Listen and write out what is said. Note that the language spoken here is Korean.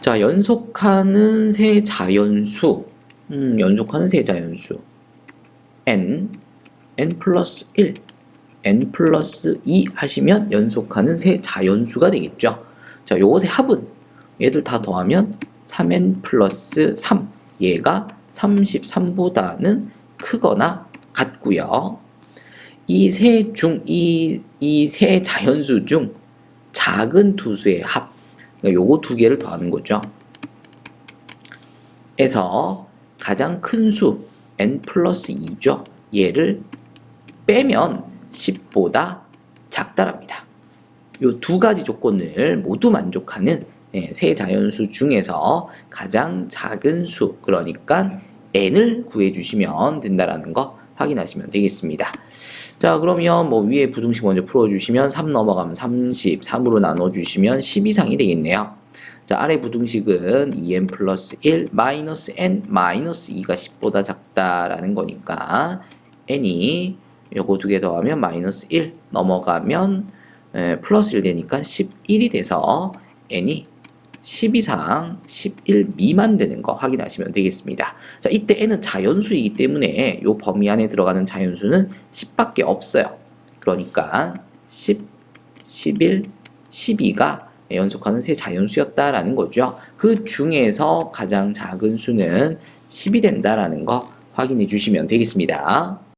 자, 연속하는 세 자연수. 음, 연속하는 세 자연수. n, n 플러스 1, n 플러스 2 하시면 연속하는 세 자연수가 되겠죠. 자, 요것의 합은 얘들 다 더하면 3n 플러스 3. 얘가 33보다는 크거나 같고요. 이 세 중, 이, 이 세 자연수 중 작은 두 수의 합. 그러니까 요거 두 개를 더하는 거죠. 에서 가장 큰 수 n 플러스 2죠. 얘를 빼면 10보다 작다랍니다. 요 두 가지 조건을 모두 만족하는 예, 세 자연수 중에서 가장 작은 수, 그러니까 n을 구해주시면 된다라는 거 확인하시면 되겠습니다. 자, 그러면 뭐 위에 부등식 먼저 풀어주시면 3 넘어가면 30, 3으로 나눠주시면 10 이상이 되겠네요. 자, 아래 부등식은 2n 플러스 1 마이너스 n 마이너스 2가 10보다 작다라는 거니까 n이 요거 두 개 더하면 마이너스 1 넘어가면 에, 플러스 1 되니까 11이 돼서 n이 10 이상 11 미만 되는 거 확인하시면 되겠습니다. 자, 이때 n은 자연수이기 때문에 이 범위 안에 들어가는 자연수는 10밖에 없어요. 그러니까 10, 11, 12가 연속하는 세 자연수였다라는 거죠. 그 중에서 가장 작은 수는 10이 된다라는 거 확인해 주시면 되겠습니다.